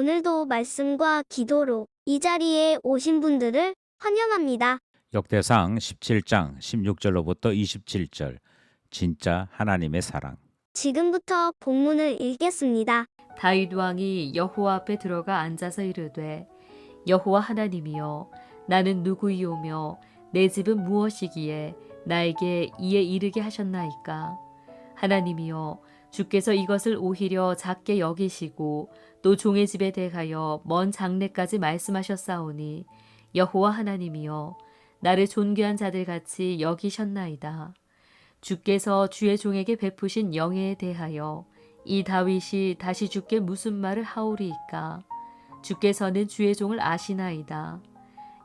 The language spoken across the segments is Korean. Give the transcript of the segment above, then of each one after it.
오늘도 말씀과 기도로 이 자리에 오신 분들을 환영합니다. 역대상 17장 16절로부터 27절 진짜 하나님의 사랑 지금부터 본문을 읽겠습니다. 다윗 왕이 여호와 앞에 들어가 앉아서 이르되 여호와 하나님이여 나는 누구이오며 내 집은 무엇이기에 나에게 이에 이르게 하셨나이까 하나님이여 주께서 이것을 오히려 작게 여기시고 또 종의 집에 대하여 먼 장래까지 말씀하셨사오니 여호와 하나님이여 나를 존귀한 자들 같이 여기셨나이다. 주께서 주의 종에게 베푸신 영예에 대하여 이 다윗이 다시 주께 무슨 말을 하오리이까? 주께서는 주의 종을 아시나이다.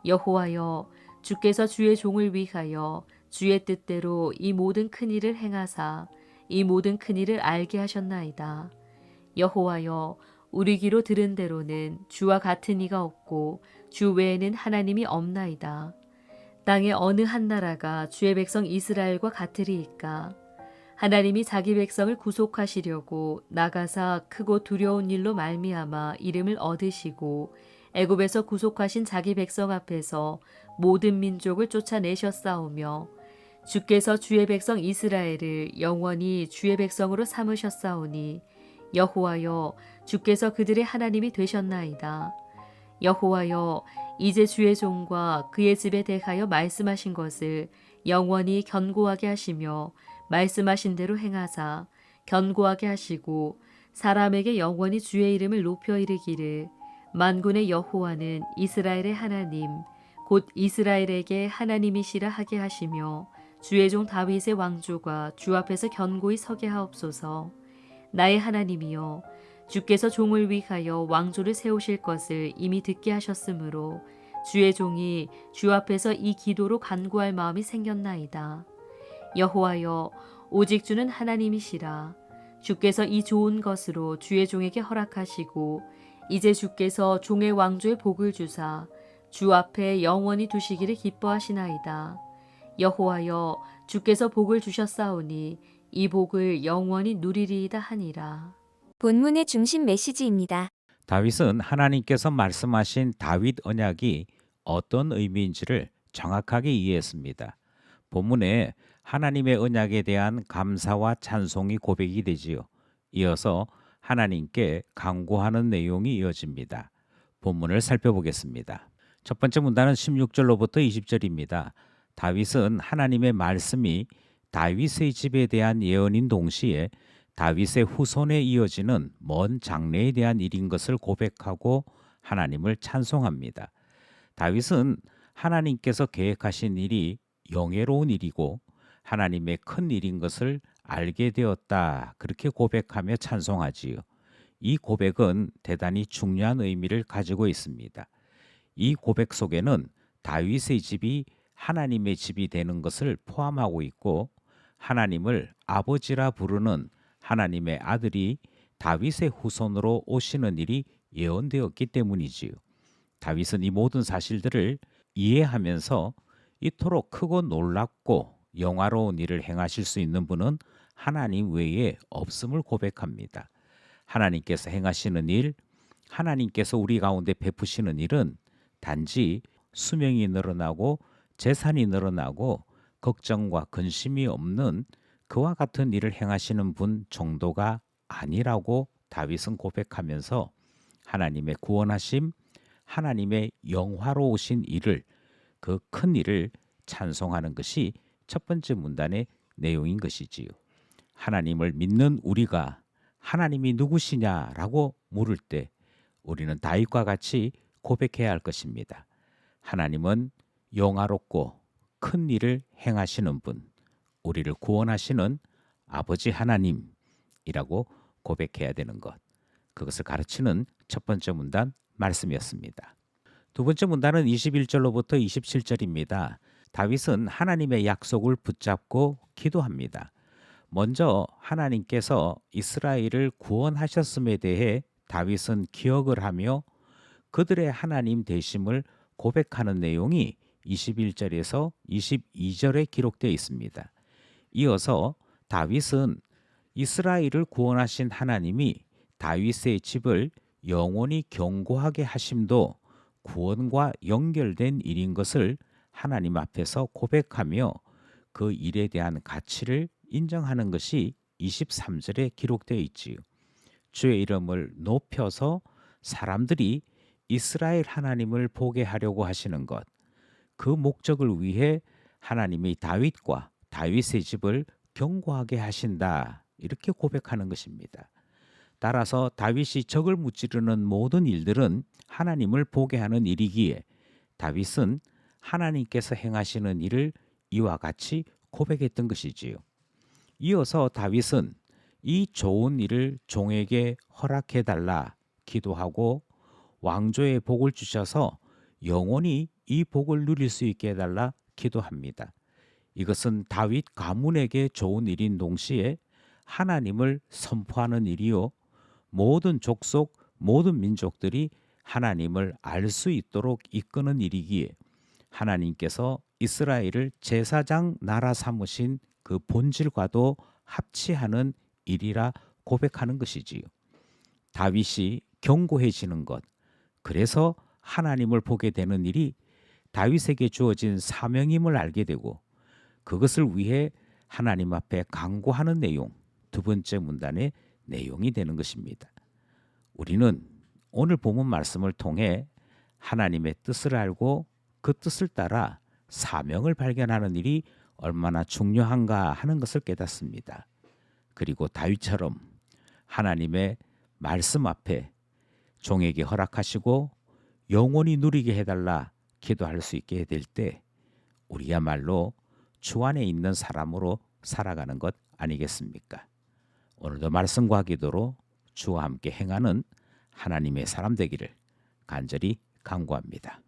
여호와여 주께서 주의 종을 위하여 주의 뜻대로 이 모든 큰 일을 행하사 이 모든 큰 일을 알게 하셨나이다. 여호와여 우리 귀로 들은 대로는 주와 같은 이가 없고 주 외에는 하나님이 없나이다. 땅의 어느 한 나라가 주의 백성 이스라엘과 같으리이까? 하나님이 자기 백성을 구속하시려고 나가사 크고 두려운 일로 말미암아 이름을 얻으시고 애굽에서 구속하신 자기 백성 앞에서 모든 민족을 쫓아내셨사오며 주께서 주의 백성 이스라엘을 영원히 주의 백성으로 삼으셨사오니 여호와여 주께서 그들의 하나님이 되셨나이다. 여호와여 이제 주의 종과 그의 집에 대하여 말씀하신 것을 영원히 견고하게 하시며 말씀하신 대로 행하사 견고하게 하시고 사람에게 영원히 주의 이름을 높여 이르기를 만군의 여호와는 이스라엘의 하나님 곧 이스라엘에게 하나님이시라 하게 하시며 주의 종 다윗의 왕조가 주 앞에서 견고히 서게 하옵소서. 나의 하나님이여 주께서 종을 위하여 왕조를 세우실 것을 이미 듣게 하셨으므로 주의 종이 주 앞에서 이 기도로 간구할 마음이 생겼나이다. 여호와여 오직 주는 하나님이시라. 주께서 이 좋은 것으로 주의 종에게 허락하시고 이제 주께서 종의 왕조의 복을 주사 주 앞에 영원히 두시기를 기뻐하시나이다 여호와여 주께서 복을 주셨사오니 이 복을 영원히 누리리이다 하니라 본문의 중심 메시지입니다. 다윗은 하나님께서 말씀하신 다윗 언약이 어떤 의미인지를 정확하게 이해했습니다. 본문에 하나님의 언약에 대한 감사와 찬송이 고백이 되지요. 이어서 하나님께 강구하는 내용이 이어집니다. 본문을 살펴보겠습니다. 첫 번째 문단은 16절로부터 20절입니다. 다윗은 하나님의 말씀이 다윗의 집에 대한 예언인 동시에 다윗의 후손에 이어지는 먼 장래에 대한 일인 것을 고백하고 하나님을 찬송합니다. 다윗은 하나님께서 계획하신 일이 영예로운 일이고 하나님의 큰 일인 것을 알게 되었다. 그렇게 고백하며 찬송하지요. 이 고백은 대단히 중요한 의미를 가지고 있습니다. 이 고백 속에는 다윗의 집이 하나님의 집이 되는 것을 포함하고 있고 하나님을 아버지라 부르는 하나님의 아들이 다윗의 후손으로 오시는 일이 예언되었기 때문이지요. 다윗은 이 모든 사실들을 이해하면서 이토록 크고 놀랍고 영화로운 일을 행하실 수 있는 분은 하나님 외에 없음을 고백합니다. 하나님께서 행하시는 일, 하나님께서 우리 가운데 베푸시는 일은 단지 수명이 늘어나고 재산이 늘어나고 걱정과 근심이 없는 그와 같은 일을 행하시는 분 정도가 아니라고 다윗은 고백하면서 하나님의 구원하심, 하나님의 영화로우신 일을 그 큰 일을 찬송하는 것이 첫 번째 문단의 내용인 것이지요. 하나님을 믿는 우리가 하나님이 누구시냐라고 물을 때 우리는 다윗과 같이 고백해야 할 것입니다. 하나님은 영화롭고 큰 일을 행하시는 분, 우리를 구원하시는 아버지 하나님이라고 고백해야 되는 것. 그것을 가르치는 첫 번째 문단 말씀이었습니다. 두 번째 문단은 21절로부터 27절입니다. 다윗은 하나님의 약속을 붙잡고 기도합니다. 먼저 하나님께서 이스라엘을 구원하셨음에 대해 다윗은 기억을 하며 그들의 하나님 되심을 고백하는 내용이 21절에서 22절에 기록되어 있습니다. 이어서 다윗은 이스라엘을 구원하신 하나님이 다윗의 집을 영원히 경고하게 하심도 구원과 연결된 일인 것을 하나님 앞에서 고백하며 그 일에 대한 가치를 인정하는 것이 23절에 기록되어 있지요. 주의 이름을 높여서 사람들이 이스라엘 하나님을 보게 하려고 하시는 것, 그 목적을 위해 하나님이 다윗과 다윗의 집을 경고하게 하신다. 이렇게 고백하는 것입니다. 따라서 다윗이 적을 무찌르는 모든 일들은 하나님을 보게 하는 일이기에 다윗은 하나님께서 행하시는 일을 이와 같이 고백했던 것이지요. 이어서 다윗은 이 좋은 일을 종에게 허락해 달라 기도하고 왕조의 복을 주셔서 영원히 이 복을 누릴 수 있게 해달라 기도합니다. 이것은 다윗 가문에게 좋은 일인 동시에 하나님을 선포하는 일이요 모든 족속 모든 민족들이 하나님을 알 수 있도록 이끄는 일이기에 하나님께서 이스라엘을 제사장 나라 삼으신 그 본질과도 합치하는 일이라 고백하는 것이지요. 다윗이 경고해지는 것, 그래서 하나님을 보게 되는 일이 다윗에게 주어진 사명임을 알게 되고 그것을 위해 하나님 앞에 강구하는 내용, 두 번째 문단의 내용이 되는 것입니다. 우리는 오늘 본문 말씀을 통해 하나님의 뜻을 알고 그 뜻을 따라 사명을 발견하는 일이 얼마나 중요한가 하는 것을 깨닫습니다. 그리고 다윗처럼 하나님의 말씀 앞에 종에게 허락하시고 영원히 누리게 해달라 기도할 수 있게 될 때 우리야말로 주 안에 있는 사람으로 살아가는 것 아니겠습니까? 오늘도 말씀과 기도로 주와 함께 행하는 하나님의 사람 되기를 간절히 간구합니다.